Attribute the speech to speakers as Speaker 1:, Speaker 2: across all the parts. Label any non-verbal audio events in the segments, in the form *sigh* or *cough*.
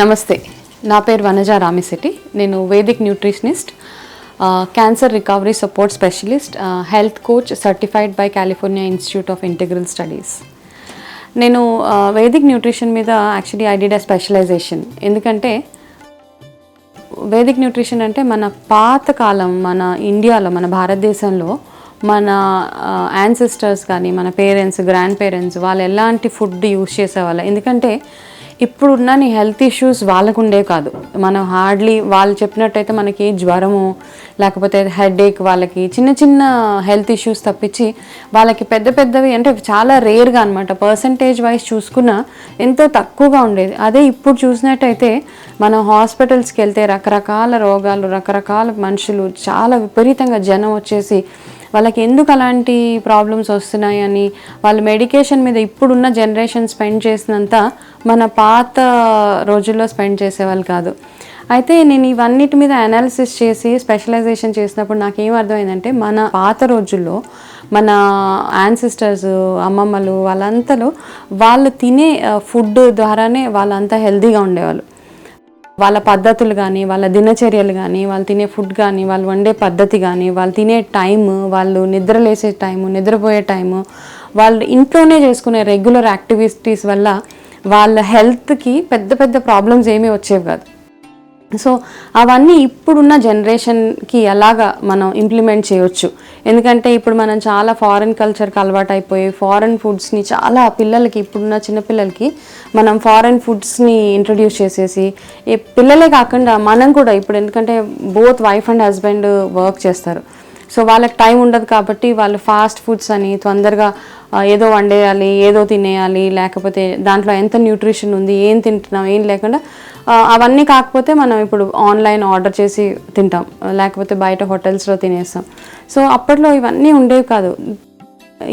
Speaker 1: నమస్తే. నా పేరు వనజ రామిశెట్టి. నేను vedic nutritionist cancer recovery support specialist health coach certified by California Institute of Integral Studies. నేను వేదిక్ న్యూట్రిషన్ మీద actually I did a specialization. ఎందుకంటే Vedic nutrition అంటే మన పాతకాలం మన ఇండియాలో మన భారతదేశంలో మన యాన్సిస్టర్స్ కానీ మన పేరెంట్స్ గ్రాండ్ పేరెంట్స్ వాళ్ళు ఎలాంటి ఫుడ్ యూస్ చేసేవాళ్ళు. ఎందుకంటే ఇప్పుడున్న నీ హెల్త్ ఇష్యూస్ వాళ్ళకు ఉండే కాదు. మనం హార్డ్లీ వాళ్ళు చెప్పినట్టయితే మనకి జ్వరము లేకపోతే హెడేక్ వాళ్ళకి చిన్న చిన్న హెల్త్ ఇష్యూస్ తప్పించి వాళ్ళకి పెద్ద పెద్దవి అంటే చాలా రేర్గా అనమాట పర్సంటేజ్ వైజ్ చూసుకున్న ఎంతో తక్కువగా ఉండేది. అదే ఇప్పుడు చూసినట్టయితే మనం హాస్పిటల్స్కి వెళ్తే రకరకాల రోగాలు రకరకాల మనుషులు చాలా విపరీతంగా జనం వచ్చేసి వాళ్ళకి ఎందుకు అలాంటి ప్రాబ్లమ్స్ అని వాళ్ళు మెడికేషన్ మీద ఇప్పుడున్న జనరేషన్ స్పెండ్ చేసినంత మన పాత రోజుల్లో స్పెండ్ చేసేవాళ్ళు కాదు. అయితే నేను ఇవన్నిటి మీద అనాలిసిస్ చేసి స్పెషలైజేషన్ చేసినప్పుడు నాకు ఏం అర్థమైందంటే మన పాత రోజుల్లో మన యాన్సిస్టర్స్ అమ్మమ్మలు వాళ్ళంతలో వాళ్ళు తినే uh, ఫుడ్ ద్వారానే వాళ్ళంతా హెల్తీగా ఉండేవాళ్ళు. వాళ్ళ పద్ధతులు కానీ వాళ్ళ దినచర్యలు కానీ వాళ్ళు తినే ఫుడ్ కానీ వాళ్ళు వండే పద్ధతి కానీ వాళ్ళు తినే టైం వాళ్ళు నిద్రలేసే టైము నిద్రపోయే టైము వాళ్ళు ఇంట్లోనే చేసుకునే రెగ్యులర్ యాక్టివిటీస్ వల్ల వాళ్ళ హెల్త్కి పెద్ద పెద్ద ప్రాబ్లమ్స్ ఏమీ వచ్చేవి కాదు. సో అవన్నీ ఇప్పుడున్న జనరేషన్కి ఎలాగా మనం ఇంప్లిమెంట్ చేయొచ్చు? ఎందుకంటే ఇప్పుడు మనం చాలా ఫారెన్ కల్చర్కి అలవాటు అయిపోయి ఫారెన్ ఫుడ్స్ని చాలా పిల్లలకి ఇప్పుడున్న చిన్నపిల్లలకి మనం ఫారెన్ ఫుడ్స్ని ఇంట్రడ్యూస్ చేసేసి పిల్లలే కాకుండా మనం కూడా ఇప్పుడు ఎందుకంటే both wife and husband work చేస్తారు. సో వాళ్ళకి టైం ఉండదు కాబట్టి వాళ్ళు ఫాస్ట్ ఫుడ్స్ అని తొందరగా ఏదో వండేయాలి ఏదో తినేయాలి లేకపోతే దాంట్లో ఎంత న్యూట్రిషన్ ఉంది ఏం తింటున్నాం ఏం లేకుండా అవన్నీ కాకపోతే మనం ఇప్పుడు ఆన్లైన్ ఆర్డర్ చేసి తింటాం లేకపోతే బయట హోటల్స్లో తినేస్తాం. సో అప్పట్లో ఇవన్నీ ఉండేవి కాదు.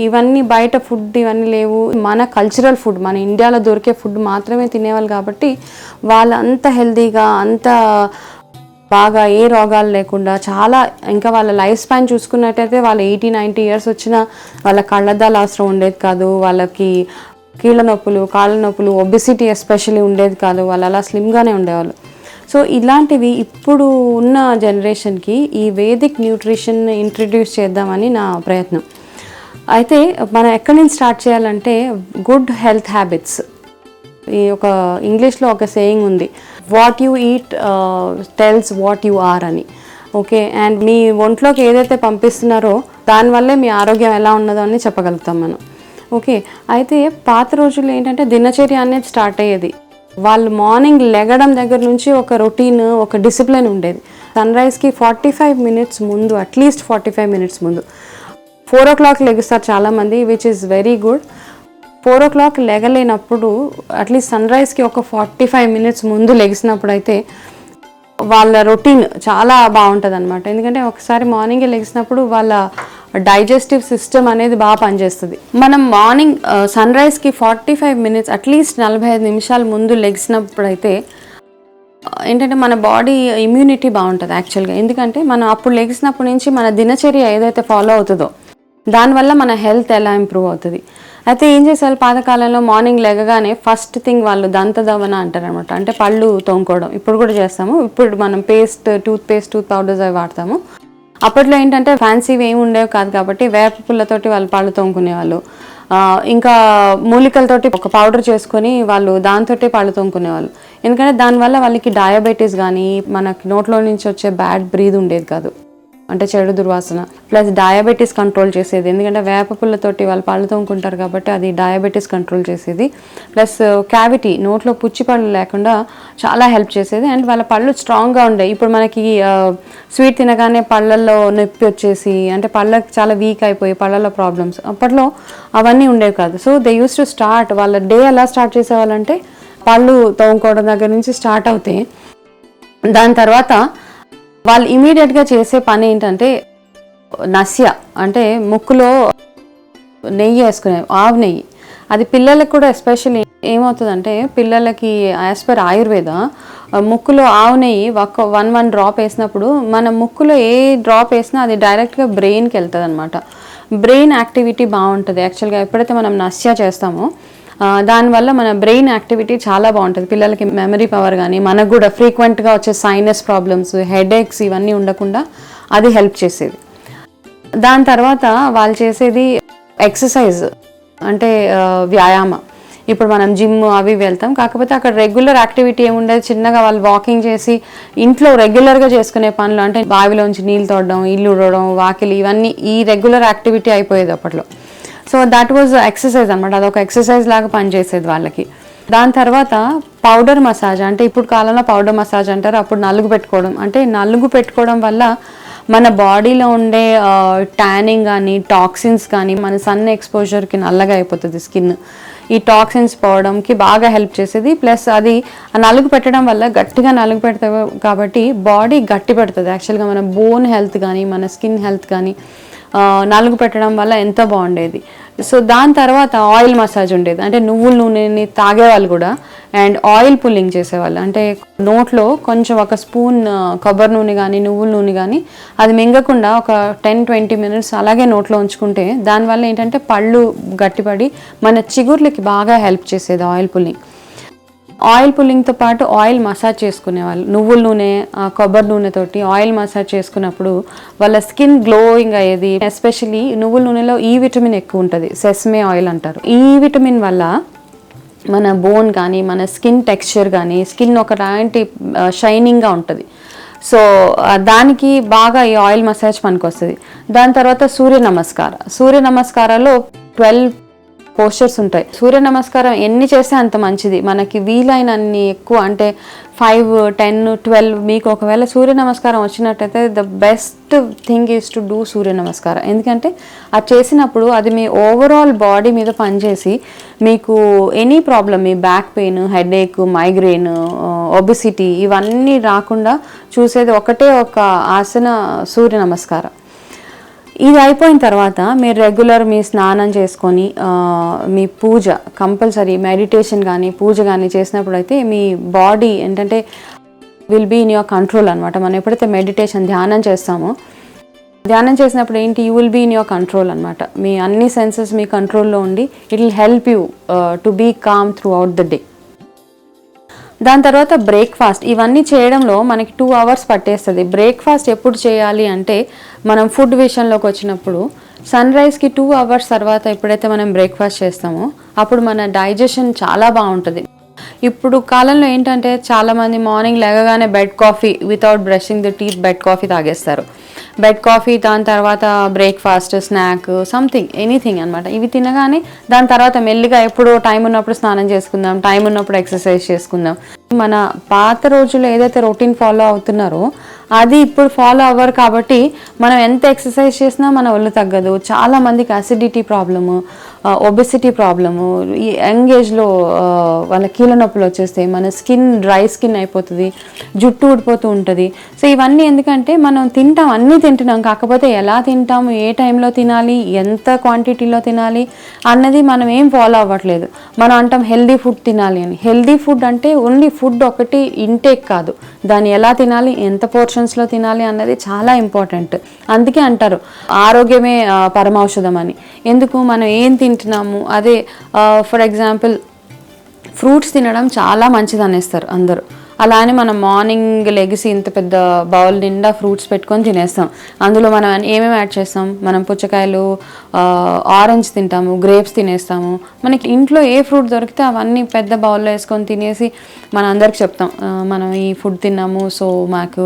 Speaker 1: ఇవన్నీ బయట ఫుడ్ ఇవన్నీ లేవు. మన కల్చరల్ ఫుడ్ మన ఇండియాలో దొరికే ఫుడ్ మాత్రమే తినేవాళ్ళు కాబట్టి వాళ్ళు అంత హెల్తీగా అంత బాగా ఏ రోగాలు లేకుండా చాలా ఇంకా వాళ్ళ లైఫ్ స్పాన్ చూసుకున్నట్టయితే వాళ్ళు ఎయిటీ నైంటీ ఇయర్స్ వచ్చినా వాళ్ళ కళ్ళద్దాలు అవసరం ఉండేది కాదు. వాళ్ళకి కీళ్ళ నొప్పులు కాళ్ళ నొప్పులు ఒబిసిటీ ఎస్పెషల్లీ ఉండేది కాదు. వాళ్ళు అలా స్లిమ్గానే ఉండేవాళ్ళు. సో ఇలాంటివి ఇప్పుడు ఉన్న జనరేషన్కి ఈ వేదిక్ న్యూట్రిషన్ ఇంట్రడ్యూస్ చేద్దామని నా ప్రయత్నం. అయితే మనం ఎక్కడి నుంచి స్టార్ట్ చేయాలంటే గుడ్ హెల్త్ హ్యాబిట్స్. ఈ ఒక ఇంగ్లీష్లో ఒక సేయింగ్ ఉంది. What you eat tells what you are అని. ఓకే అండ్ మీ ఒంట్లోకి ఏదైతే పంపిస్తున్నారో దానివల్లే మీ ఆరోగ్యం ఎలా ఉన్నదో అని చెప్పగలుగుతాం మనం. ఓకే అయితే పాత రోజుల్లో ఏంటంటే దినచర్య అనేది స్టార్ట్ అయ్యేది. వాళ్ళు మార్నింగ్ లెగడం దగ్గర నుంచి ఒక రొటీన్ ఒక డిసిప్లిన్ ఉండేది. సన్ రైజ్కి ఫార్టీ ఫైవ్ మినిట్స్ ముందు at least forty five minutes ముందు. ఫోర్ ఓ క్లాక్ లెగుస్తారు చాలామంది which is very good four o'clock లెగలేనప్పుడు at least sun రైజ్కి ఒక ఫార్టీ ఫైవ్ మినిట్స్ ముందు లెగిసినప్పుడు అయితే వాళ్ళ రొటీన్ చాలా బాగుంటుంది అనమాట ఎందుకంటే ఒకసారి మార్నింగ్ లెగిసినప్పుడు వాళ్ళ డైజెస్టివ్ సిస్టమ్ అనేది బాగా పనిచేస్తుంది. మనం morning sun రైజ్కి forty five minutes at least నలభై ఐదు నిమిషాల ముందు లెగిసినప్పుడు అయితే ఏంటంటే మన బాడీ ఇమ్యూనిటీ బాగుంటుంది యాక్చువల్గా. ఎందుకంటే మనం అప్పుడు లెగిసినప్పటి నుంచి మన దినచర్య ఏదైతే ఫాలో అవుతుందో దానివల్ల మన హెల్త్ ఎలా ఇంప్రూవ్ అవుతుంది. అయితే ఏం చేసేవాళ్ళు పాతకాలంలో మార్నింగ్ లెగగానే ఫస్ట్ థింగ్ వాళ్ళు దంతదవన అంటారు అనమాట అంటే పళ్ళు తోముకోవడం. ఇప్పుడు కూడా చేస్తాము. ఇప్పుడు మనం paste tooth paste tooth powders అవి వాడతాము. అప్పట్లో ఏంటంటే ఫ్యాన్సీవి ఏమి ఉండేవి కాదు కాబట్టి వేప పుల్లతోటి వాళ్ళు పళ్ళు తోముకునేవాళ్ళు. ఇంకా మూలికలతోటి ఒక పౌడర్ చేసుకొని వాళ్ళు దాంతోటే పళ్ళు తోముకునేవాళ్ళు. ఎందుకంటే దానివల్ల వాళ్ళకి డయాబెటీస్ కానీ మనకి నోట్లో నుంచి వచ్చే బ్యాడ్ బ్రీద్ ఉండేది కాదు. అంటే చెడు దుర్వాసన ప్లస్ డయాబెటీస్ కంట్రోల్ చేసేది. ఎందుకంటే వేప పుల్లతోటి వాళ్ళు పళ్ళు తోముకుంటారు కాబట్టి అది డయాబెటీస్ కంట్రోల్ చేసేది. ప్లస్ క్యావిటీ నోట్లో పుచ్చి పళ్ళు లేకుండా చాలా హెల్ప్ చేసేది. అండ్ వాళ్ళ పళ్ళు స్ట్రాంగ్గా ఉండే. ఇప్పుడు మనకి స్వీట్ తినగానే పళ్ళల్లో నొప్పి వచ్చేసి అంటే పళ్ళకి చాలా వీక్ అయిపోయి పళ్ళలో ప్రాబ్లమ్స్ అప్పట్లో అవన్నీ ఉండేవి కాదు. So they use to start వాళ్ళ డే ఎలా స్టార్ట్ చేసేవాళ్ళంటే పళ్ళు తోముకోవడం దగ్గర నుంచి స్టార్ట్ అవుతాయి దాని తర్వాత వాళ్ళు ఇమీడియట్గా చేసే పని ఏంటంటే నస్య అంటే ముక్కులో నెయ్యి వేసుకునే ఆవు నెయ్యి. అది పిల్లలకు కూడా ఎస్పెషల్లీ ఏమవుతుందంటే పిల్లలకి యాజ్ పర్ ఆయుర్వేద ముక్కులో ఆవు నెయ్యి ఒక వన్ వన్ డ్రాప్ వేసినప్పుడు మన ముక్కులో ఏ డ్రాప్ వేసినా అది డైరెక్ట్గా బ్రెయిన్కి వెళ్తుంది అనమాట బ్రెయిన్ యాక్టివిటీ బాగుంటుంది. యాక్చువల్గా ఎప్పుడైతే మనం నస్య చేస్తామో దానివల్ల మన బ్రెయిన్ యాక్టివిటీ చాలా బాగుంటుంది. పిల్లలకి మెమరీ పవర్ కానీ మనకు కూడా ఫ్రీక్వెంట్గా వచ్చే సైనస్ ప్రాబ్లమ్స్ హెడేక్స్ ఇవన్నీ ఉండకుండా అది హెల్ప్ చేసేది. దాని తర్వాత వాళ్ళు చేసేది ఎక్సర్సైజ్ అంటే వ్యాయామ. ఇప్పుడు మనం జిమ్ అవి వెళ్తాం. కాకపోతే అక్కడ రెగ్యులర్ యాక్టివిటీ ఏముండదు. చిన్నగా వాళ్ళు వాకింగ్ చేసి ఇంట్లో రెగ్యులర్గా చేసుకునే పనులు అంటే బావిలోంచి నీళ్ళు తోడడం ఇల్లు ఉడవడం వాకిలి ఇవన్నీ ఈ రెగ్యులర్ యాక్టివిటీ అయిపోయేది అప్పట్లో. సో దట్ వాజ్ ఎక్సర్సైజ్ అనమాట అదొక ఎక్సర్సైజ్ లాగా పనిచేసేది వాళ్ళకి. దాని తర్వాత పౌడర్ మసాజ్ అంటే ఇప్పుడు కాలంలో పౌడర్ మసాజ్ అంటారు. అప్పుడు నలుగు పెట్టుకోవడం. అంటే నలుగు పెట్టుకోవడం వల్ల మన బాడీలో ఉండే ట్యానింగ్ కానీ టాక్సిన్స్ కానీ మన సన్ ఎక్స్పోజర్కి నల్లగా అయిపోతుంది స్కిన్ ఈ టాక్సిన్స్ పోవడంకి బాగా హెల్ప్ చేసేది. ప్లస్ అది నలుగు పెట్టడం వల్ల గట్టిగా నలుగు పెడతావు కాబట్టి బాడీ గట్టి పెడుతుంది. యాక్చువల్గా మన బోన్ హెల్త్ కానీ మన స్కిన్ హెల్త్ కానీ నలుగు పెట్టడం వల్ల ఎంతో బాగుండేది. సో దాని తర్వాత ఆయిల్ మసాజ్ ఉండేది. అంటే నువ్వుల నూనెని తాగేవాళ్ళు కూడా అండ్ ఆయిల్ పుల్లింగ్ చేసేవాళ్ళు. అంటే నోట్లో కొంచెం ఒక స్పూన్ కొబ్బరి నూనె కానీ నువ్వుల నూనె కానీ అది మింగకుండా ఒక టెన్ ట్వంటీ మినిట్స్ అలాగే నోట్లో ఉంచుకుంటే దానివల్ల ఏంటంటే పళ్ళు గట్టిపడి మన చిగుర్లకి బాగా హెల్ప్ చేసేది ఆయిల్ పుల్లింగ్. ఆయిల్ పుల్లింగ్తో పాటు ఆయిల్ మసాజ్ చేసుకునేవాళ్ళు నువ్వుల నూనె ఆ, కొబ్బరి నూనెతోటి ఆయిల్ మసాజ్ చేసుకున్నప్పుడు వాళ్ళ స్కిన్ గ్లోయింగ్ అయ్యేది ఎస్పెషలీ నువ్వుల నూనెలో ఈ విటమిన్ ఎక్కువ ఉంటుంది సెస్మే ఆయిల్ అంటారు. ఈ విటమిన్ వల్ల మన బోన్ కానీ మన స్కిన్ టెక్స్చర్ కానీ స్కిన్ ఒకలాంటి షైనింగ్గా ఉంటుంది. సో దానికి బాగా ఈ ఆయిల్ మసాజ్ పనికొస్తుంది. దాని తర్వాత సూర్య నమస్కార. సూర్య నమస్కారాలు ట్వెల్వ్ పోస్చర్స్ ఉంటాయి. సూర్య నమస్కారం ఎన్ని చేస్తే అంత మంచిది. మనకి వీలైనన్ని ఎక్కువ అంటే ఫైవ్ టెన్ ట్వెల్వ్ మీకు ఒకవేళ సూర్య నమస్కారం వచ్చినట్టయితే the best thing is to do Surya namaskaram. ఎందుకంటే అది చేసినప్పుడు అది మీ ఓవరాల్ బాడీ మీద పనిచేసి మీకు ఎనీ ప్రాబ్లమ్ మీ back pain headache migraine obesity ఇవన్నీ రాకుండా చూసేది ఒకటే ఒక ఆసన సూర్య నమస్కారం. ఇది అయిపోయిన తర్వాత మీరు రెగ్యులర్ మీ స్నానం చేసుకొని మీ పూజ కంపల్సరీ మెడిటేషన్ కానీ పూజ కానీ చేసినప్పుడు అయితే మీ బాడీ ఏంటంటే will be in your control అనమాట మనం ఎప్పుడైతే మెడిటేషన్ ధ్యానం చేస్తామో ధ్యానం చేసినప్పుడు ఏంటి? You will be in your control అనమాట మీ అన్ని సెన్సెస్ మీ కంట్రోల్లో ఉండి it will help you to be calm throughout the day దాని తర్వాత బ్రేక్ఫాస్ట్. ఇవన్నీ చేయడంలో మనకి టూ అవర్స్ పట్టేస్తుంది. బ్రేక్ఫాస్ట్ ఎప్పుడు చేయాలి అంటే మనం ఫుడ్ విషయంలోకి వచ్చినప్పుడు సన్ రైజ్కి టూ అవర్స్ తర్వాత ఎప్పుడైతే మనం బ్రేక్ఫాస్ట్ చేస్తామో అప్పుడు మన డైజెషన్ చాలా బాగుంటుంది. ఇప్పుడు కాలంలో ఏంటంటే చాలామంది morning లేగగానే bed coffee without brushing the teeth bed coffee తాగేస్తారు. బెడ్ కాఫీ దాని తర్వాత బ్రేక్ఫాస్ట్ స్నాక్ సంథింగ్ ఎనీథింగ్ అనమాట ఇవి తినగానే దాని తర్వాత మెల్లిగా ఎప్పుడు టైం ఉన్నప్పుడు స్నానం చేసుకుందాం టైం ఉన్నప్పుడు ఎక్సర్సైజ్ చేసుకుందాం. మన పాత రోజుల్లో ఏదైతే రొటీన్ ఫాలో అవుతున్నారో అది ఇప్పుడు ఫాలో అవ్వరు కాబట్టి మనం ఎంత ఎక్సర్సైజ్ చేసినా మన ఒళ్ళు తగ్గదు. చాలా మందికి అసిడిటీ ప్రాబ్లము ఒబెసిటీ ప్రాబ్లము ఈ యంగ్ ఏజ్లో వాళ్ళ కీళ్ళ నొప్పులు వచ్చేస్తాయి మన స్కిన్ డ్రై స్కిన్ అయిపోతుంది జుట్టు ఊడిపోతూ ఉంటుంది. సో ఇవన్నీ ఎందుకంటే మనం తింటాం అన్నీ తింటున్నాం. కాకపోతే ఎలా తింటాము ఏ టైంలో తినాలి ఎంత క్వాంటిటీలో తినాలి అన్నది మనం ఏం ఫాలో అవ్వట్లేదు. మనం అంటాం హెల్దీ ఫుడ్ తినాలి అని. హెల్దీ ఫుడ్ అంటే ఓన్లీ ఫుడ్ ఒకటి ఇంటేక్ కాదు. దాన్ని ఎలా తినాలి ఎంత పోర్షన్స్లో తినాలి అన్నది చాలా ఇంపార్టెంట్ అందుకే అంటారు ఆరోగ్యమే పరమౌషధం అని. ఎందుకు? మనం ఏం తింటున్నాము. అదే ఫర్ ఎగ్జాంపుల్ ఫ్రూట్స్ తినడం చాలా మంచిది అనేస్తారు అందరూ. అలా అని మనం మార్నింగ్ లెగిసి ఇంత పెద్ద బౌల్ నిండా ఫ్రూట్స్ పెట్టుకొని తినేస్తాం. అందులో మనం ఏమేమి యాడ్ చేస్తాం? మనం పుచ్చకాయలు ఆరెంజ్ తింటాము గ్రేప్స్ తినేస్తాము. మనకి ఇంట్లో ఏ ఫ్రూట్ దొరికితే అవన్నీ పెద్ద బౌల్లో వేసుకొని తినేసి మన అందరికి చెప్తాం మనం ఈ ఫుడ్ తిన్నాము సో మాకు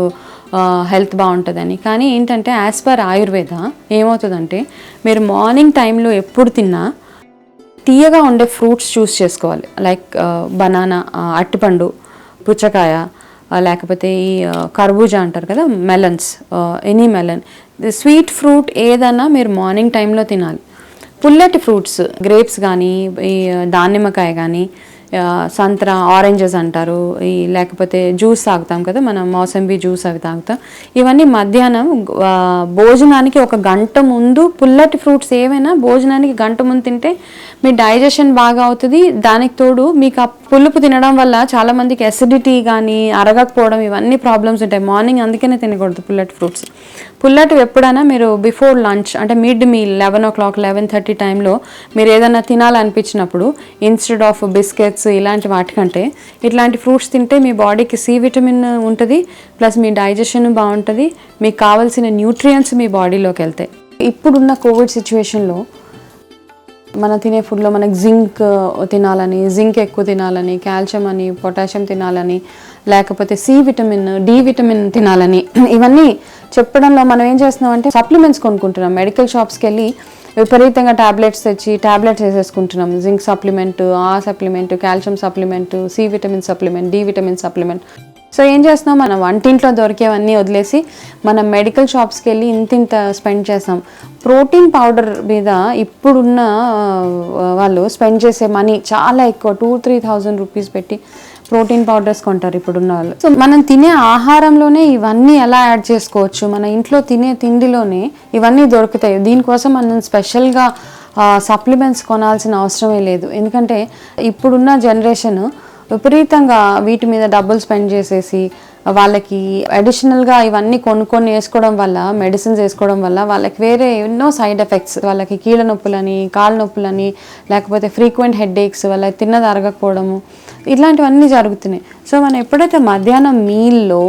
Speaker 1: హెల్త్ బాగుంటుందని. కానీ ఏంటంటే యాజ్ పర్ ఆయుర్వేద ఏమవుతుందంటే మీరు మార్నింగ్ టైంలో ఎప్పుడు తిన్నా తీయగా ఉండే ఫ్రూట్స్ చూస్ చేసుకోవాలి. లైక్ బనానా అట్టిపండు పుచ్చకాయ లేకపోతే ఈ కర్బూజా అంటారు కదా melons any melon sweet fruit ఏదన్నా మీరు మార్నింగ్ టైంలో తినాలి. పుల్లటి ఫ్రూట్స్ గ్రేప్స్ కానీ ఈ దానిమ్మకాయ కానీ సంత్రా ఆరెంజెస్ అంటారు. ఈ లేకపోతే జ్యూస్ తాగుతాం కదా మనం మోసంబి జ్యూస్ అవి తాగుతాం. ఇవన్నీ మధ్యాహ్నం భోజనానికి ఒక గంట ముందు పుల్లటి ఫ్రూట్స్ ఏవైనా భోజనానికి గంట ముందు తింటే మీ డైజెషన్ బాగా అవుతుంది. దానికి తోడు మీకు ఆ పులుపు తినడం వల్ల చాలా మందికి ఎసిడిటీ కానీ అరగకపోవడం ఇవన్నీ ప్రాబ్లమ్స్ ఉంటాయి. మార్నింగ్ అందుకనే తినకూడదు పుల్లటి ఫ్రూట్స్ పుల్లటివి ఎప్పుడైనా మీరు బిఫోర్ లంచ్ అంటే mid meal eleven o'clock eleven thirty టైంలో మీరు ఏదైనా తినాలనిపించినప్పుడు ఇన్స్టెడ్ ఆఫ్ బిస్కెట్స్ ఇలాంటి వాటికంటే ఇట్లాంటి ఫ్రూట్స్ తింటే మీ బాడీకి సి విటమిన్ ఉంటుంది ప్లస్ మీ డైజెషన్ బాగుంటుంది మీకు కావాల్సిన న్యూట్రియంట్స్ మీ బాడీలోకి వెళ్తాయి. ఇప్పుడున్న కోవిడ్ సిచ్యువేషన్లో మనం తినే ఫుడ్లో మనకి జింక్ uh, తినాలని జింక్ ఎక్కువ తినాలని కాల్షియం అని పొటాషియం తినాలని లేకపోతే సి విటమిన్ డి విటమిన్ తినాలని *clears throat* ఇవన్నీ చెప్పడంలో మనం ఏం చేస్తున్నాం అంటే సప్లిమెంట్స్ కొనుక్కుంటున్నాం మెడికల్ షాప్స్కి వెళ్ళి విపరీతంగా టాబ్లెట్స్ తెచ్చి టాబ్లెట్స్ వేసేసుకుంటున్నాం జింక్ సప్లిమెంట్ ఆ supplement calcium supplement C vitamin supplement D vitamin supplement so ఏం చేస్తున్నాం? మనం వంటింట్లో దొరికేవన్నీ వదిలేసి మనం మెడికల్ షాప్స్కి వెళ్ళి ఇంత ఇంత స్పెండ్ చేస్తాం. ప్రోటీన్ పౌడర్ మీద ఇప్పుడున్న వాళ్ళు స్పెండ్ చేసే మనీ చాలా ఎక్కువ. టూ త్రీ థౌజండ్ రూపీస్ పెట్టి ప్రోటీన్ పౌడర్స్ కొంటారు ఇప్పుడున్న వాళ్ళు. సో మనం తినే ఆహారంలోనే ఇవన్నీ ఎలా యాడ్ చేసుకోవచ్చు? మన ఇంట్లో తినే తిండిలోనే ఇవన్నీ దొరుకుతాయి. దీనికోసం మనం స్పెషల్గా సప్లిమెంట్స్ కొనాల్సిన అవసరమే లేదు. ఎందుకంటే ఇప్పుడున్న జనరేషన్ విపరీతంగా వీటి మీద డబ్బులు స్పెండ్ చేసేసి వాళ్ళకి అడిషనల్గా ఇవన్నీ కొనుక్కొని వేసుకోవడం వల్ల మెడిసిన్స్ వేసుకోవడం వల్ల వాళ్ళకి వేరే ఎన్నో సైడ్ ఎఫెక్ట్స్ వాళ్ళకి కీళ్ళ నొప్పులని కాళ్ళ నొప్పులని లేకపోతే ఫ్రీక్వెంట్ హెడ్ ఏక్స్ వాళ్ళకి తిన్న తరగకపోవడము ఇట్లాంటివన్నీ జరుగుతున్నాయి. సో మనం ఎప్పుడైతే మధ్యాహ్నం మీల్లో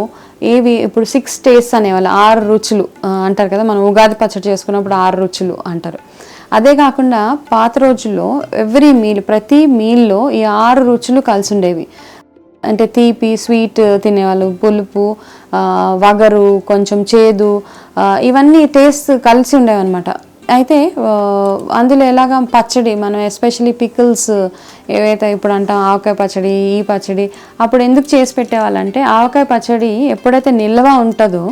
Speaker 1: ఏవి ఇప్పుడు సిక్స్ టేస్ట్ అనేవాళ్ళు ఆరు రుచులు అంటారు కదా మనం ఉగాది పచ్చడి చేసుకున్నప్పుడు ఆరు రుచులు అంటారు. అదే కాకుండా పాత రోజుల్లో ఎవ్రీ మీల్ ప్రతి మీల్లో ఈ ఆరు రుచులు కలిసి ఉండేవి అంటే తీపి స్వీట్ తినేవాళ్ళు పులుపు వగరు కొంచెం చేదు ఇవన్నీ టేస్ట్ కలిసి ఉండేవన్నమాట. అయితే అందులో ఎలాగ పచ్చడి మనం ఎస్పెషలీ పికిల్స్ ఏవైతే ఇప్పుడు అంటాం ఆవకాయ పచ్చడి ఈ పచ్చడి అప్పుడు ఎందుకు చేసి పెట్టేవాళ్ళంటే ఆవకాయ పచ్చడి ఎప్పుడైతే నిల్వ ఉంటుందో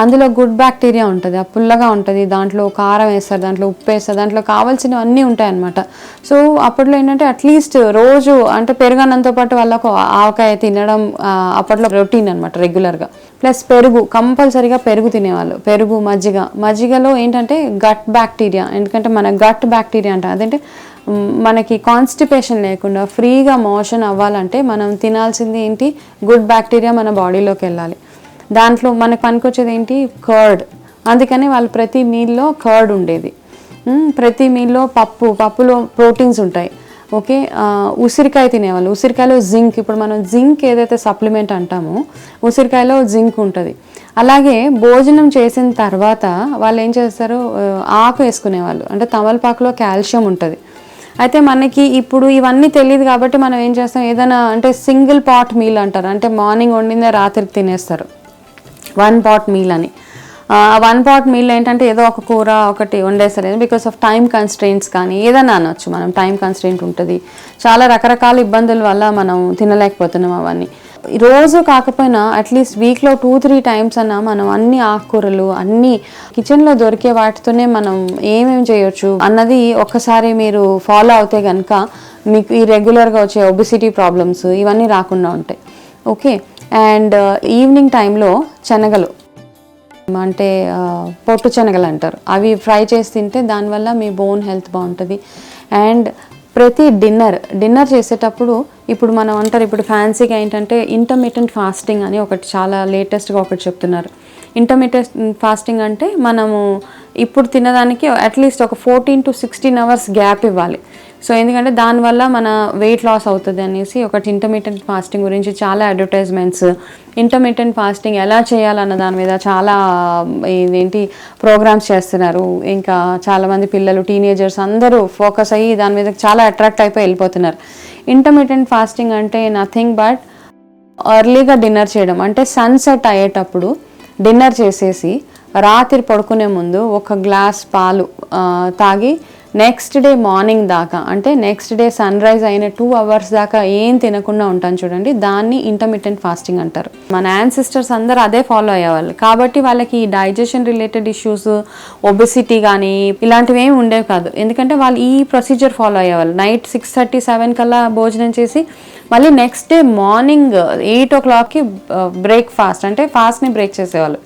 Speaker 1: అందులో గుడ్ బ్యాక్టీరియా ఉంటుంది ఆ పుల్లగా ఉంటుంది దాంట్లో కారం వేస్తారు దాంట్లో ఉప్పు వేస్తారు దాంట్లో కావాల్సినవన్నీ ఉంటాయన్నమాట. సో అప్పట్లో ఏంటంటే అట్లీస్ట్ రోజు అంటే పెరుగన్నంతో పాటు వాళ్ళకు ఆవకాయ తినడం అప్పట్లో రొటీన్ అనమాట రెగ్యులర్గా ప్లస్ పెరుగు కంపల్సరీగా పెరుగు తినేవాళ్ళు. పెరుగు మజ్జిగ. మజ్జిగలో ఏంటంటే గట్ బ్యాక్టీరియా ఎందుకంటే మన గట్ బ్యాక్టీరియా అంట. అదంటే? మనకి కాన్స్టిపేషన్ లేకుండా ఫ్రీగా మోషన్ అవ్వాలంటే మనం తినాల్సింది ఏంటి? గుడ్ బ్యాక్టీరియా మన బాడీలోకి వెళ్ళాలి. దాంట్లో మనకు పనికొచ్చేది ఏంటి? కర్డ్. అందుకని వాళ్ళు ప్రతి మీల్లో కర్డ్ ఉండేది. ప్రతి మీల్లో పప్పు పప్పులో ప్రోటీన్స్ ఉంటాయి. ఓకే? ఉసిరికాయ తినేవాళ్ళు. ఉసిరికాయలో జింక్. ఇప్పుడు మనం జింక్ ఏదైతే సప్లిమెంట్ అంటామో ఉసిరికాయలో జింక్ ఉంటుంది. అలాగే భోజనం చేసిన తర్వాత వాళ్ళు ఏం చేస్తారు? ఆకు వేసుకునేవాళ్ళు. అంటే తమలపాకులో కాల్షియం ఉంటుంది. అయితే మనకి ఇప్పుడు ఇవన్నీ తెలియదు కాబట్టి మనం ఏం చేస్తాం? ఏదైనా అంటే సింగిల్ పాట్ మీల్ అంటారు. అంటే మార్నింగ్ వండిందే రాత్రికి తినేస్తారు. వన్ పాట్ మీల్ అని. వన్ పాట్ మీల్ ఏంటంటే ఏదో ఒక కూర ఒకటి వండేసలేదు బికాస్ ఆఫ్ టైం కన్స్ట్రెయింట్స్ కానీ ఏదైనా అనొచ్చు. మనం టైం కన్స్ట్రెయింట్ ఉంటుంది. చాలా రకరకాల ఇబ్బందుల వల్ల మనం తినలేకపోతున్నాం అవన్నీ. రోజు కాకపోయినా అట్లీస్ట్ వీక్లో టూ త్రీ టైమ్స్ అన్నా మనం అన్ని ఆకుకూరలు అన్ని కిచెన్లో దొరికే వాటితోనే మనం ఏమేమి చేయొచ్చు అన్నది ఒక్కసారి మీరు ఫాలో అవుతే కనుక మీకు ఈ రెగ్యులర్గా వచ్చే ఒబిసిటీ ప్రాబ్లమ్స్ ఇవన్నీ రాకుండా ఉంటాయి. ఓకే అండ్ uh, ఈవినింగ్ టైంలో శనగలు. అంటే uh, పొట్టు శనగలు అంటారు. అవి ఫ్రై చేసి తింటే దానివల్ల మీ బోన్ హెల్త్ బాగుంటుంది. అండ్ ప్రతి డిన్నర్ డిన్నర్ చేసేటప్పుడు ఇప్పుడు మనం అంటారు ఇప్పుడు ఫ్యాన్సీగా ఏంటంటే ఇంటర్మీడియంట్ ఫాస్టింగ్ అని ఒకటి చాలా లేటెస్ట్గా ఒకటి చెప్తున్నారు. ఇంటర్మీడియట్ ఫాస్టింగ్ అంటే మనము ఇప్పుడు తినడానికి అట్లీస్ట్ ఒక fourteen to sixteen hours gap ఇవ్వాలి. సో ఎందుకంటే దానివల్ల మన వెయిట్ లాస్ అవుతుంది అనేసి ఒకటి ఇంటర్మీడియట్ ఫాస్టింగ్ గురించి చాలా అడ్వర్టైజ్మెంట్స్ ఇంటర్మీడియట్ ఫాస్టింగ్ ఎలా చేయాలన్న దాని మీద చాలా ఇదేంటి ప్రోగ్రామ్స్ చేస్తున్నారు. ఇంకా చాలామంది పిల్లలు టీనేజర్స్ అందరూ ఫోకస్ అయ్యి దాని మీద చాలా అట్రాక్ట్ అయిపోయి వెళ్ళిపోతున్నారు. ఇంటర్మీడియట్ ఫాస్టింగ్ అంటే నథింగ్ బట్ ఎర్లీగా డిన్నర్ చేయడం. అంటే సన్సెట్ అయ్యేటప్పుడు డిన్నర్ చేసేసి రాత్రి పడుకునే ముందు ఒక గ్లాస్ పాలు తాగి నెక్స్ట్ డే మార్నింగ్ దాకా అంటే నెక్స్ట్ డే సన్ రైజ్ అయిన టూ అవర్స్ దాకా ఏం తినకుండా ఉంటాను చూడండి. దాన్ని ఇంటర్మీడియట్ ఫాస్టింగ్ అంటారు. మన యాన్సిస్టర్స్ అందరూ అదే ఫాలో అయ్యేవాళ్ళు. కాబట్టి వాళ్ళకి ఈ డైజెషన్ రిలేటెడ్ ఇష్యూస్ ఒబెసిటీ కానీ ఇలాంటివి ఏమి ఉండేవి కాదు. ఎందుకంటే వాళ్ళు ఈ ప్రొసీజర్ ఫాలో అయ్యేవాళ్ళు. నైట్ సిక్స్ థర్టీ సెవెన్ కల్లా భోజనం చేసి మళ్ళీ నెక్స్ట్ డే మార్నింగ్ ఎయిట్ ఓ క్లాక్కి బ్రేక్ఫాస్ట్ అంటే ఫాస్ట్ని బ్రేక్ చేసేవాళ్ళు.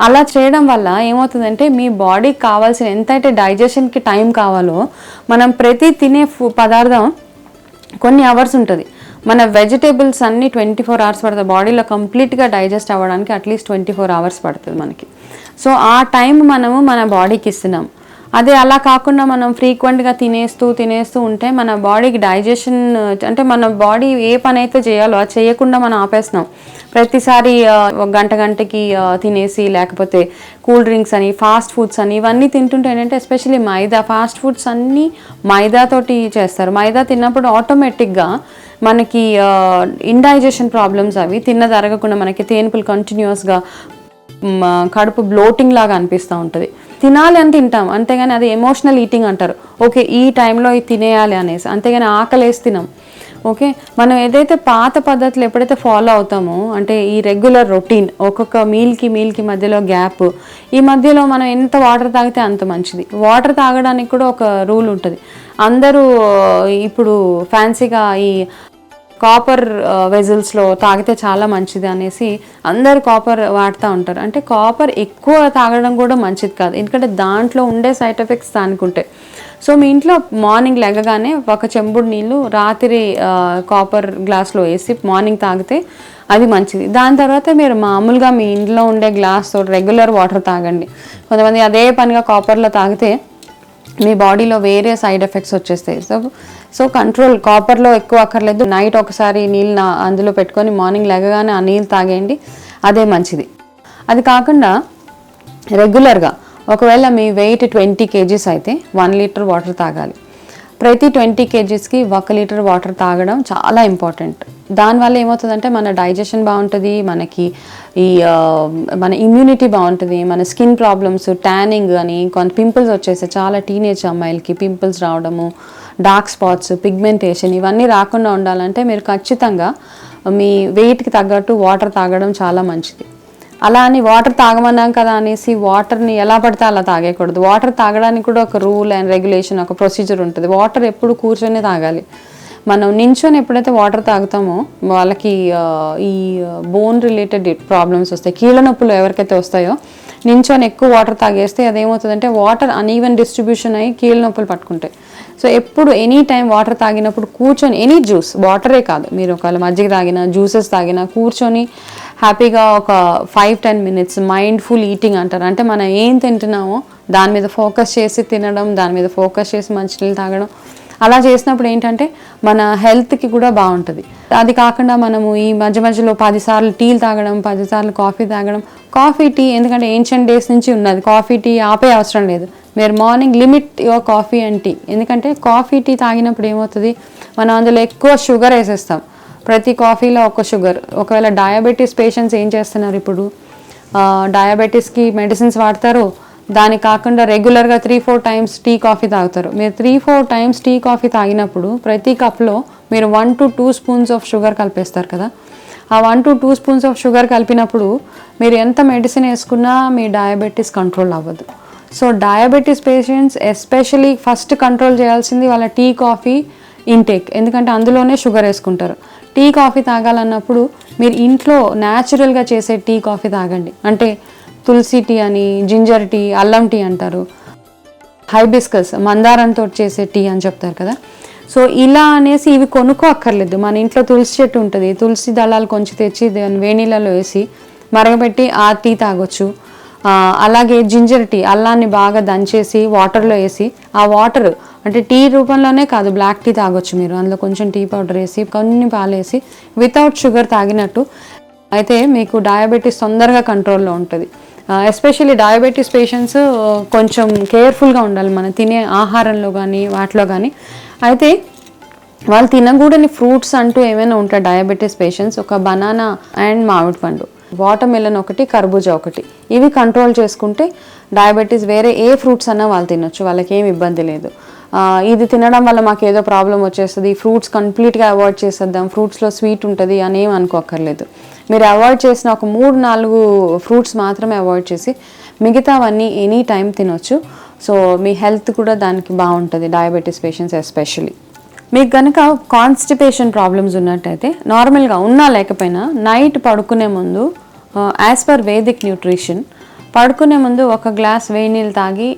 Speaker 1: అలా చేయడం వల్ల ఏమవుతుందంటే మీ బాడీకి కావాల్సిన ఎంతైతే డైజెషన్కి టైం కావాలో మనం ప్రతి తినే ఫు పదార్థం కొన్ని అవర్స్ ఉంటుంది. మన వెజిటేబుల్స్ అన్ని ట్వంటీ ఫోర్ అవర్స్ పడుతుంది బాడీలో కంప్లీట్గా డైజెస్ట్ అవ్వడానికి అట్లీస్ట్ ట్వంటీ ఫోర్ అవర్స్ పడుతుంది మనకి. సో ఆ టైం మనము మన బాడీకి ఇస్తున్నాం. అదే అలా కాకుండా మనం ఫ్రీక్వెంట్గా తినేస్తూ తినేస్తూ ఉంటే మన బాడీకి డైజెషన్ అంటే మన బాడీ ఏ పని అయితే చేయాలో అది చేయకుండా మనం ఆపేస్తున్నాం. ప్రతిసారి ఒక గంట గంటకి తినేసి లేకపోతే కూల్ డ్రింక్స్ అని ఫాస్ట్ ఫుడ్స్ అని ఇవన్నీ తింటుంటే ఏంటంటే ఎస్పెషల్లీ మైదా ఫాస్ట్ ఫుడ్స్ అన్నీ మైదాతోటి చేస్తారు. మైదా తిన్నప్పుడు ఆటోమేటిక్గా మనకి ఇండైజెషన్ ప్రాబ్లమ్స్ అవి తిన్న జరగకుండా మనకి తేనుపులు కంటిన్యూస్గా కడుపు బ్లోటింగ్ లాగా అనిపిస్తూ ఉంటుంది. తినాలి అని తింటాం. అంతేగాని అది ఎమోషనల్ ఈటింగ్ అంటారు. ఓకే ఈ టైంలో ఇది తినేయాలి అనేసి. అంతేగాని ఆకలేసి తినాం. ఓకే మనం ఏదైతే పాత పద్ధతులు ఎప్పుడైతే ఫాలో అవుతామో అంటే ఈ రెగ్యులర్ రొటీన్ ఒక్కొక్క మీల్కి మీల్కి మధ్యలో గ్యాప్ ఈ మధ్యలో మనం ఎంత వాటర్ తాగితే అంత మంచిది. వాటర్ తాగడానికి కూడా ఒక రూల్ ఉంటుంది. అందరూ ఇప్పుడు ఫ్యాన్సీగా ఈ కాపర్ వెజల్స్లో uh, తాగితే చాలా మంచిది అనేసి అందరు కాపర్ వాడుతూ ఉంటారు. అంటే కాపర్ ఎక్కువ తాగడం కూడా మంచిది కాదు. ఎందుకంటే దాంట్లో ఉండే సైడ్ ఎఫెక్ట్స్ దానికి ఉంటాయి సో మీ ఇంట్లో మార్నింగ్ లెగగానే ఒక చెంబుడు నీళ్ళు రాత్రి uh, కాపర్ గ్లాస్లో వేసి మార్నింగ్ తాగితే అది మంచిది. దాని తర్వాత మీరు మామూలుగా మీ ఇంట్లో ఉండే గ్లాస్తో రెగ్యులర్ వాటర్ తాగండి. కొంతమంది అదే పనిగా కాపర్లో తాగితే మీ బాడీలో వేరే సైడ్ ఎఫెక్ట్స్ వచ్చేస్తాయి. సో సో కంట్రోల్ కాపర్లో ఎక్కువ అక్కర్లేదు. నైట్ ఒకసారి నీళ్ళు అందులో పెట్టుకొని మార్నింగ్ లెగగానే ఆ నీళ్ళు తాగేయండి. అదే మంచిది. అది కాకుండా రెగ్యులర్గా ఒకవేళ మీ వెయిట్ ట్వంటీ కేజీస్ అయితే వన్ లీటర్ వాటర్ తాగాలి. ప్రతి ట్వంటీ కేజీస్కి ఒక లీటర్ వాటర్ తాగడం చాలా ఇంపార్టెంట్. దానివల్ల ఏమవుతుందంటే మన డైజెషన్ బాగుంటుంది మనకి ఈ మన ఇమ్యూనిటీ బాగుంటుంది మన స్కిన్ ప్రాబ్లమ్స్ ట్యానింగ్ అని కొంత పింపుల్స్ వచ్చేసి చాలా టీనేజ్ అమ్మాయిలకి పింపుల్స్ రావడము డార్క్ స్పాట్స్ పిగ్మెంటేషన్ ఇవన్నీ రాకుండా ఉండాలంటే మీరు ఖచ్చితంగా మీ వెయిట్కి తగ్గట్టు వాటర్ తాగడం చాలా మంచిది. అలా అని వాటర్ తాగమన్నాం కదా అనేసి వాటర్ని ఎలా పడితే అలా తాగేయకూడదు. వాటర్ తాగడానికి కూడా ఒక రూల్ అండ్ రెగ్యులేషన్ ఒక ప్రొసీజర్ ఉంటుంది. వాటర్ ఎప్పుడు కూర్చొని తాగాలి. మనం నించొని ఎప్పుడైతే వాటర్ తాగుతామో వాళ్ళకి ఈ బోన్ రిలేటెడ్ ప్రాబ్లమ్స్ వస్తాయి. కీళ్ళ నొప్పులు ఎవరికైతే వస్తాయో నించొని ఎక్కువ వాటర్ తాగేస్తే అదేమవుతుందంటే వాటర్ అన్ఈవెన్ డిస్ట్రిబ్యూషన్ అయ్యి కీళ్ళ నొప్పులు పట్టుకుంటాయి. సో ఎప్పుడు ఎనీ టైం వాటర్ తాగినప్పుడు కూర్చొని ఎనీ జ్యూస్ వాటరే కాదు. మీరు ఒకవేళ మజ్జిగ తాగినా జ్యూసెస్ తాగినా కూర్చొని హ్యాపీగా ఒక five ten minutes mindful eating అంటారు. అంటే మనం ఏం తింటున్నామో దాని మీద ఫోకస్ చేసి తినడం దాని మీద ఫోకస్ చేసి మంచినీళ్ళు తాగడం. అలా చేసినప్పుడు ఏంటంటే మన హెల్త్కి కూడా బాగుంటుంది. అది కాకుండా మనము ఈ మధ్య మధ్యలో పదిసార్లు టీలు తాగడం పదిసార్లు కాఫీ తాగడం. కాఫీ టీ ఎందుకంటే ఏన్షియంట్ డేస్ నుంచి ఉన్నది. కాఫీ టీ ఆపే అవసరం లేదు. మీరు morning limit your coffee and tea ఎందుకంటే కాఫీ టీ తాగినప్పుడు ఏమవుతుంది? మనం అందులో ఎక్కువ షుగర్ వేసేస్తాం. ప్రతి కాఫీలో ఒక షుగర్. ఒకవేళ డయాబెటీస్ పేషెంట్స్ ఏం చేస్తున్నారు ఇప్పుడు? డయాబెటీస్కి మెడిసిన్స్ వాడతారు. దాని కాకుండా రెగ్యులర్గా three four times tea coffee తాగుతారు. మీరు three four times tea coffee తాగినప్పుడు ప్రతి కప్లో మీరు one to two spoons of sugar కలిపేస్తారు కదా? ఆ one to two spoons of sugar కలిపినప్పుడు మీరు ఎంత మెడిసిన్ వేసుకున్నా మీ డయాబెటీస్ కంట్రోల్ అవ్వదు. So diabetes patients especially first control చేయాల్సింది వాళ్ళ టీ కాఫీ ఇంటేక్ ఎందుకంటే అందులోనే షుగర్ వేసుకుంటారు. టీ కాఫీ తాగాలన్నప్పుడు మీరు ఇంట్లో న్యాచురల్గా చేసే టీ కాఫీ తాగండి. అంటే తులసి టీ అని జింజర్ టీ అల్లం టీ అంటారు. హైబిస్కస్ మందారంతో చేసే టీ అని చెప్తారు కదా. సో ఇలా అనేసి ఇవి కొనుక్కో అక్కర్లేదు మన ఇంట్లో తులసి చెట్టు ఉంటుంది. తులసి దళాలు కొంచెం తెచ్చి దాన్ని వేణీలలో వేసి మరగబెట్టి ఆ టీ తాగొచ్చు. అలాగే జింజర్ టీ అల్లాన్ని బాగా దంచేసి వాటర్లో వేసి ఆ వాటర్ అంటే టీ రూపంలోనే కాదు బ్లాక్ టీ తాగొచ్చు మీరు. అందులో కొంచెం టీ పౌడర్ వేసి కొన్ని పాలు వేసి వితౌట్ షుగర్ తాగినట్టు. అయితే మీకు డయాబెటీస్ తొందరగా కంట్రోల్లో ఉంటుంది. ఎస్పెషల్లీ డయాబెటీస్ పేషెంట్స్ కొంచెం కేర్ఫుల్గా ఉండాలి మనం తినే ఆహారంలో కానీ వాటిలో కానీ అయితే వాళ్ళు తినకూడని ఫ్రూట్స్ అంటూ ఏమైనా ఉంటాయి డయాబెటీస్ పేషెంట్స్ ఒక బనానా అండ్ మామిడి పండు. వాటర్మెలన్ ఒకటి కర్బూజా ఒకటి. ఇవి కంట్రోల్ చేసుకుంటే డయాబెటీస్ వేరే ఏ ఫ్రూట్స్ అన్నా వాళ్ళు తినొచ్చు వాళ్ళకి ఏం ఇబ్బంది లేదు. ఇది తినడం వల్ల మాకు ఏదో ప్రాబ్లం వచ్చేస్తుంది. ఫ్రూట్స్ కంప్లీట్గా అవాయిడ్ చేసేద్దాం. ఫ్రూట్స్లో స్వీట్ ఉంటుంది అని ఏం అనుకోక్కర్లేదు. మీరు అవాయిడ్ చేసిన ఒక మూడు నాలుగు ఫ్రూట్స్ మాత్రమే అవాయిడ్ చేసి మిగతావన్నీ ఎనీ టైం తినొచ్చు. సో మీ హెల్త్ కూడా దానికి బాగుంటుంది. డయాబెటీస్ పేషెంట్స్ ఎస్పెషలీ మీకు కనుక కాన్స్టిపేషన్ ప్రాబ్లమ్స్ ఉన్నట్టయితే నార్మల్గా ఉన్నా లేకపోయినా నైట్ పడుకునే ముందు యాజ్ పర్ వేదిక్ న్యూట్రిషన్ పడుకునే ముందు ఒక గ్లాస్ వేడి నీళ్ళు తాగి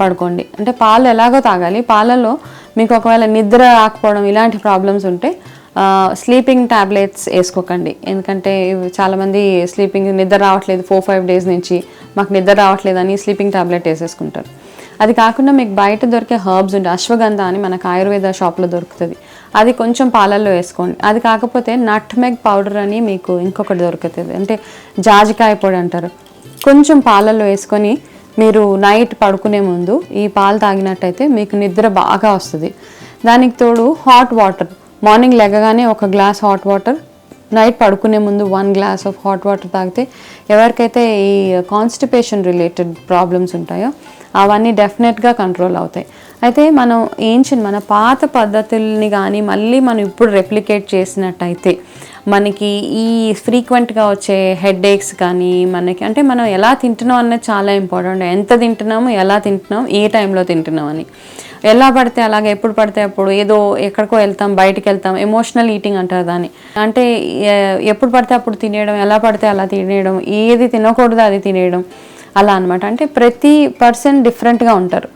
Speaker 1: పడుకోండి. అంటే పాలు ఎలాగో తాగాలి. పాలలో మీకు ఒకవేళ నిద్ర రాకపోవడం ఇలాంటి ప్రాబ్లమ్స్ ఉంటే స్లీపింగ్ ట్యాబ్లెట్స్ వేసుకోకండి. ఎందుకంటే చాలామంది స్లీపింగ్ నిద్ర రావట్లేదు. ఫోర్ ఫైవ్ డేస్ నుంచి మాకు నిద్ర రావట్లేదు అని స్లీపింగ్ ట్యాబ్లెట్ వేసేసుకుంటారు. అది కాకుండా మీకు బయట దొరికే హర్బ్స్ ఉంటాయి. అశ్వగంధ అని మనకు ఆయుర్వేద షాప్లో దొరుకుతుంది. అది కొంచెం పాలల్లో వేసుకోండి. అది కాకపోతే నట్ మెగ్ పౌడర్ అని మీకు ఇంకొకటి దొరుకుతుంది. అంటే జాజికాయ పొడి అంటారు. కొంచెం పాలల్లో వేసుకొని మీరు నైట్ పడుకునే ముందు ఈ పాలు తాగినట్టయితే మీకు నిద్ర బాగా వస్తుంది. దానికి తోడు హాట్ వాటర్ మార్నింగ్ లెగగానే ఒక గ్లాస్ హాట్ వాటర్ నైట్ పడుకునే ముందు one glass of hot water తాగితే ఎవరికైతే ఈ కాన్స్టిపేషన్ రిలేటెడ్ ప్రాబ్లమ్స్ ఉంటాయో అవన్నీ డెఫినెట్గా కంట్రోల్ అవుతాయి. అయితే మనం ఏంచిన మన పాత పద్ధతుల్ని కానీ మళ్ళీ మనం ఇప్పుడు రెప్లికేట్ చేసినట్టయితే మనకి ఈ ఫ్రీక్వెంట్గా వచ్చే హెడ్ ఏక్స్ కానీ మనకి అంటే మనం ఎలా తింటున్నాం అన్నది చాలా ఇంపార్టెంట్ ఎంత తింటున్నాము ఎలా తింటున్నాం ఏ టైంలో తింటున్నాం అని. ఎలా పడితే అలాగే ఎప్పుడు పడితే అప్పుడు ఏదో ఎక్కడికో వెళ్తాం బయటికి వెళ్తాం ఎమోషనల్ ఈటింగ్ అంటారు దాన్ని. అంటే ఎప్పుడు పడితే అప్పుడు తినేయడం ఎలా పడితే అలా తినేయడం ఏది తినకూడదో అది తినేయడం అలా అనమాట అంటే ప్రతి పర్సన్ డిఫరెంట్గా ఉంటారు.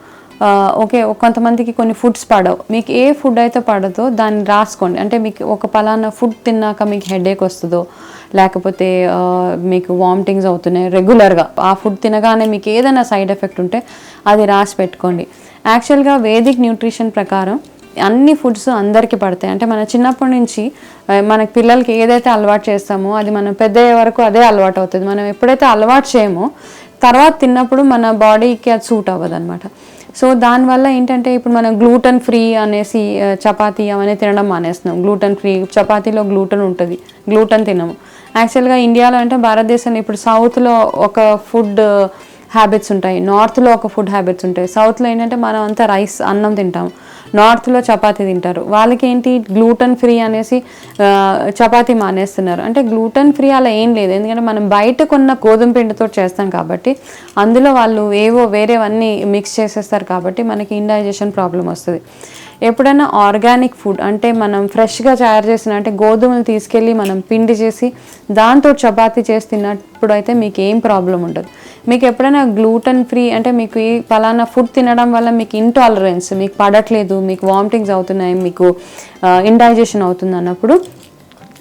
Speaker 1: ఓకే కొంతమందికి కొన్ని ఫుడ్స్ పడవు. మీకు ఏ ఫుడ్ అయితే పడదో దాన్ని రాసుకోండి. అంటే మీకు ఒక పలానా ఫుడ్ తిన్నాక మీకు హెడేక్ వస్తుందో లేకపోతే మీకు వామిటింగ్స్ అవుతున్నాయి రెగ్యులర్గా ఆ ఫుడ్ తినగానే మీకు ఏదైనా సైడ్ ఎఫెక్ట్ ఉంటే అది రాసి పెట్టుకోండి. యాక్చువల్గా వేదిక్ న్యూట్రిషన్ ప్రకారం అన్ని ఫుడ్స్ అందరికీ పడతాయి. అంటే మన చిన్నప్పటి నుంచి మన పిల్లలకి ఏదైతే అలవాటు చేస్తామో అది మనం పెద్ద వరకు అదే అలవాటు అవుతుంది. మనం ఎప్పుడైతే అలవాటు చేయమో తర్వాత తిన్నప్పుడు మన బాడీకి అది సూట్ అవ్వదు అనమాట సో దానివల్ల ఏంటంటే ఇప్పుడు మనం గ్లూటన్ ఫ్రీ అనేసి చపాతీ అవన్నీ తినడం మానేస్తున్నాం. గ్లూటన్ ఫ్రీ చపాతీలో గ్లూటన్ ఉంటుంది. గ్లూటన్ తినము. యాక్చువల్గా ఇండియాలో అంటే భారతదేశంలో ఇప్పుడు సౌత్లో ఒక ఫుడ్ హ్యాబిట్స్ ఉంటాయి. నార్త్లో ఒక ఫుడ్ హ్యాబిట్స్ ఉంటాయి. సౌత్లో ఏంటంటే మనం అంతా రైస్ అన్నం తింటాము. నార్త్లో చపాతీ తింటారు. వాళ్ళకి ఏంటి గ్లూటన్ ఫ్రీ అనేసి చపాతి చపాతీ మానేస్తున్నారు. అంటే గ్లూటన్ ఫ్రీ అలా ఏం లేదు. ఎందుకంటే మనం బయట కొన్న గోధుమ పిండితో చేస్తాం కాబట్టి అందులో వాళ్ళు ఏవో వేరేవన్నీ మిక్స్ చేసేస్తారు కాబట్టి మనకి ఇండైజెషన్ ప్రాబ్లం వస్తుంది. ఎప్పుడైనా ఆర్గానిక్ ఫుడ్ అంటే మనం ఫ్రెష్గా తయారు చేసిన అంటే గోధుమలు తీసుకెళ్ళి మనం పిండి చేసి దాంతో చపాతీ చేసి తిన్నప్పుడు అయితే మీకు ఏం ప్రాబ్లం ఉండదు. మీకు ఎప్పుడైనా గ్లూటన్ ఫ్రీ అంటే మీకు ఈ పలానా ఫుడ్ తినడం వల్ల మీకు ఇంటాలరెన్స్ మీకు పడట్లేదు మీకు వామిటింగ్స్ అవుతున్నాయి మీకు ఇండైజెషన్ అవుతుంది అన్నప్పుడు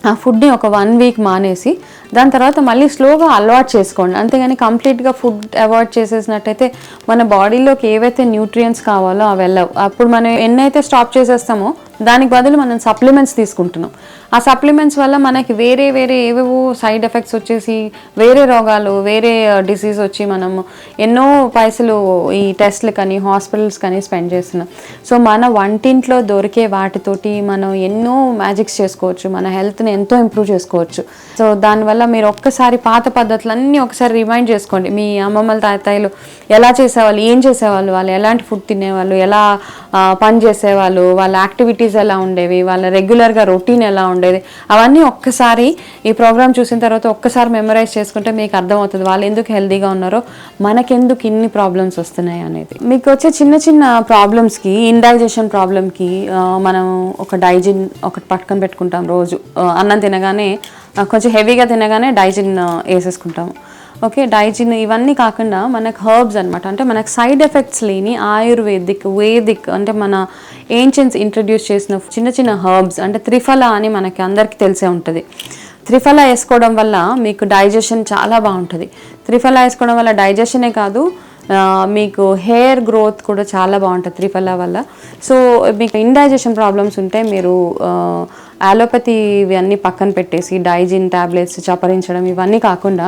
Speaker 1: ఆ ఫుడ్ని ఒక వన్ వీక్ మానేసి దాని తర్వాత మళ్ళీ స్లోగా అలవాటు చేసుకోండి. అంతేగాని కంప్లీట్గా ఫుడ్ అవాయిడ్ చేసేసినట్టయితే మన బాడీలోకి ఏవైతే న్యూట్రియంట్స్ కావాలో అవి వెళ్ళవు. అప్పుడు మనం ఎన్నైతే స్టాప్ చేసేస్తామో దానికి బదులు మనం సప్లిమెంట్స్ తీసుకుంటున్నాం. ఆ సప్లిమెంట్స్ వల్ల మనకి వేరే వేరే ఏవేవో సైడ్ ఎఫెక్ట్స్ వచ్చేసి వేరే రోగాలు వేరే డిసీజ్ వచ్చి మనము ఎన్నో పైసలు ఈ టెస్ట్లు కానీ హాస్పిటల్స్ కానీ స్పెండ్ చేస్తున్నాం. సో మన వంటింట్లో దొరికే వాటితోటి మనం ఎన్నో మ్యాజిక్స్ చేసుకోవచ్చు. మన హెల్త్ని ఎంతో ఇంప్రూవ్ చేసుకోవచ్చు. సో దానివల్ల మీరు ఒక్కసారి పాత పద్ధతులన్నీ ఒకసారి రిమైండ్ చేసుకోండి. మీ అమ్మమ్మల తాతయ్యలు ఎలా చేసేవాళ్ళు ఏం చేసేవాళ్ళు వాళ్ళు ఎలాంటి ఫుడ్ తినేవాళ్ళు ఎలా పని చేసేవాళ్ళు వాళ్ళ యాక్టివిటీస్ ఎలా ఉండేవి వాళ్ళ రెగ్యులర్గా రొటీన్ ఎలా ఉండేది అవన్నీ ఒక్కసారి ఈ ప్రోగ్రామ్ చూసిన తర్వాత ఒక్కసారి మెమరైజ్ చేసుకుంటే మీకు అర్థమవుతుంది వాళ్ళు ఎందుకు హెల్తీగా ఉన్నారో మనకెందుకు ఇన్ని ప్రాబ్లమ్స్ వస్తున్నాయి అనేది. మీకు వచ్చే చిన్న చిన్న ప్రాబ్లమ్స్కి ఇండైజెషన్ ప్రాబ్లమ్కి మనం ఒక డైజిన్ ఒకటి పట్టుకొని పెట్టుకుంటాం రోజు. అన్నం తినగానే కొంచెం హెవీగా తినగానే డైజిన్ వేసేసుకుంటాము. ఓకే డైజిన్ ఇవన్నీ కాకుండా మనకు హర్బ్స్ అనమాట అంటే మనకు సైడ్ ఎఫెక్ట్స్ లేని ఆయుర్వేదిక్ వేదిక్ అంటే మన ఏన్షియన్స్ ఇంట్రడ్యూస్ చేసిన చిన్న చిన్న హర్బ్స్ అంటే త్రిఫల అని మనకి అందరికీ తెలిసే ఉంటుంది. త్రిఫల వేసుకోవడం వల్ల మీకు డైజెషన్ చాలా బాగుంటుంది. త్రిఫల వేసుకోవడం వల్ల డైజెషనే కాదు మీకు హెయిర్ గ్రోత్ కూడా చాలా బాగుంటుంది త్రిఫల వల్ల. సో మీకు ఇండైజెషన్ ప్రాబ్లమ్స్ ఉంటే మీరు అలోపతి ఇవన్నీ పక్కన పెట్టేసి డైజిన్ టాబ్లెట్స్ చపరించడం ఇవన్నీ కాకుండా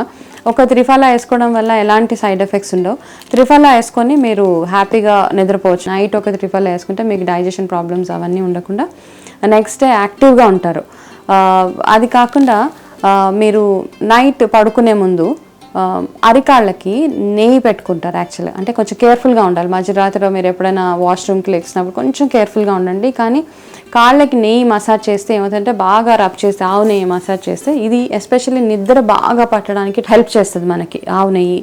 Speaker 1: ఒక త్రిఫలా వేసుకోవడం వల్ల ఎలాంటి సైడ్ ఎఫెక్ట్స్ ఉండవు. త్రిఫలా వేసుకొని మీరు హ్యాపీగా నిద్రపోవచ్చు. నైట్ ఒక త్రిఫలా వేసుకుంటే మీకు డైజెషన్ ప్రాబ్లమ్స్ అవన్నీ ఉండకుండా నెక్స్ట్ డే యాక్టివ్గా ఉంటారు. అది కాకుండా మీరు నైట్ పడుకునే ముందు అరికాళ్ళకి నెయ్యి పెట్టుకుంటారు యాక్చువల్గా అంటే కొంచెం కేర్ఫుల్గా ఉండాలి. మధ్యరాత్రిలో మీరు ఎప్పుడైనా వాష్రూమ్కి లెక్సినప్పుడు కొంచెం కేర్ఫుల్గా ఉండండి. కానీ కాళ్ళకి నెయ్యి మసాజ్ చేస్తే ఏమవుతుందంటే బాగా రబ్ చేస్తే ఆవు నెయ్యి మసాజ్ చేస్తే ఇది ఎస్పెషల్లీ నిద్ర బాగా పట్టడానికి హెల్ప్ చేస్తుంది మనకి ఆవు నెయ్యి.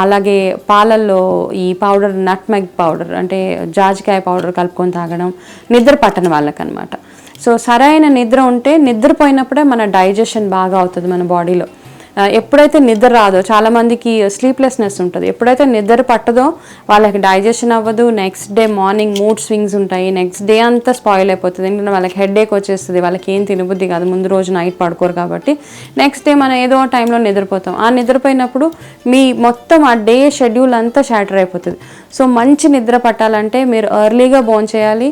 Speaker 1: అలాగే పాలల్లో ఈ పౌడర్ నట్ మెగ్ పౌడర్ అంటే జాజికాయ పౌడర్ కలుపుకొని తాగడం నిద్ర పట్టని వాళ్ళకనమాట. సో సరైన నిద్ర ఉంటే నిద్రపోయినప్పుడే మన డైజెషన్ బాగా అవుతుంది మన బాడీలో. ఎప్పుడైతే నిద్ర రాదో చాలా మందికి స్లీప్లెస్నెస్ ఉంటుంది. ఎప్పుడైతే నిద్ర పట్టదో వాళ్ళకి డైజెషన్ అవ్వదు next day morning mood swings ఉంటాయి నెక్స్ట్ డే అంతా స్పాయిల్ అయిపోతుంది. ఎందుకంటే వాళ్ళకి హెడ్ ఏక్ వచ్చేస్తుంది వాళ్ళకి ఏం తినబుద్ది కాదు ముందు రోజు నైట్ పడుకోరు కాబట్టి. నెక్స్ట్ డే మనం ఏదో టైంలో నిద్రపోతాం. ఆ నిద్రపోయినప్పుడు మీ మొత్తం ఆ డే షెడ్యూల్ అంతా షాటర్ అయిపోతుంది. సో మంచి నిద్ర పట్టాలంటే మీరు ఎర్లీగా బోన్ చేయాలి.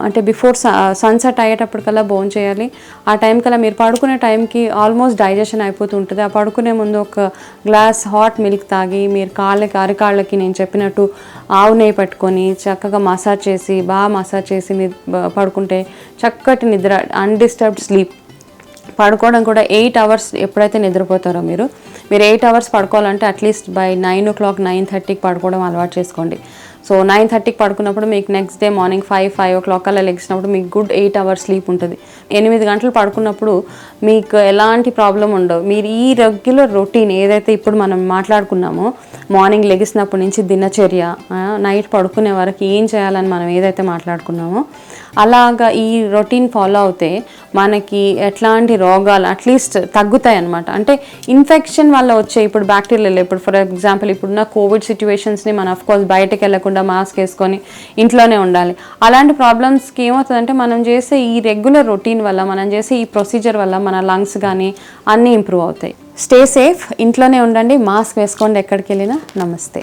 Speaker 1: అంటే బిఫోర్ సన్సెట్ అయ్యేటప్పటికల్లా భోజనం చేయాలి. ఆ టైం కల్లా మీరు పడుకునే టైంకి ఆల్మోస్ట్ డైజెషన్ అయిపోతూ ఉంటుంది ఆ పడుకునే ముందు ఒక గ్లాస్ హాట్ మిల్క్ తాగి మీరు కాళ్ళకి అరికాళ్ళకి నేను చెప్పినట్టు ఆవు నెయ్యి పెట్టుకొని చక్కగా మసాజ్ చేసి బాగా మసాజ్ చేసి మీరు పడుకుంటే చక్కటి నిద్ర అన్డిస్టర్బ్డ్ స్లీప్ పడుకోవడం కూడా ఎయిట్ అవర్స్ ఎప్పుడైతే నిద్రపోతారో మీరు మీరు eight hours పడుకోవాలంటే at least by nine o'clock nine థర్టీకి పడుకోవడం అలవాటు చేసుకోండి. సో నైన్ థర్టీకి పడుకున్నప్పుడు మీకు next day morning five five o'clock అలా లెగిసినప్పుడు మీకు గుడ్ ఎయిట్ అవర్స్ స్లీప్ ఉంటుంది. ఎనిమిది గంటలు పడుకున్నప్పుడు మీకు ఎలాంటి ప్రాబ్లం ఉండవు. మీరు ఈ రెగ్యులర్ రొటీన్ ఏదైతే ఇప్పుడు మనం మాట్లాడుకున్నామో మార్నింగ్ లెగిసినప్పటి నుంచి దినచర్య నైట్ పడుకునే వరకు ఏం చేయాలని మనం ఏదైతే మాట్లాడుకున్నామో అలాగా ఈ రొటీన్ ఫాలో అవుతే మనకి ఎట్లాంటి రోగాలు అట్లీస్ట్ తగ్గుతాయి అనమాట అంటే ఇన్ఫెక్షన్ వల్ల వచ్చే ఇప్పుడు బ్యాక్టీరియల్ ఇప్పుడు ఫర్ ఎగ్జాంపుల్ ఇప్పుడున్న కోవిడ్ సిచ్యువేషన్స్ని మనం అఫ్ కోర్స్ బయటకు వెళ్ళకుండా మాస్క్ వేసుకొని ఇంట్లోనే ఉండాలి. అలాంటి ప్రాబ్లమ్స్కి ఏమవుతుందంటే మనం చేసే ఈ రెగ్యులర్ రొటీన్ వల్ల మనం చేసే ఈ ప్రొసీజర్ వల్ల మన లంగ్స్ కానీ అన్నీ ఇంప్రూవ్ అవుతాయి. స్టే సేఫ్ ఇంట్లోనే ఉండండి మాస్క్ వేసుకోండి ఎక్కడికి వెళ్ళినా. నమస్తే.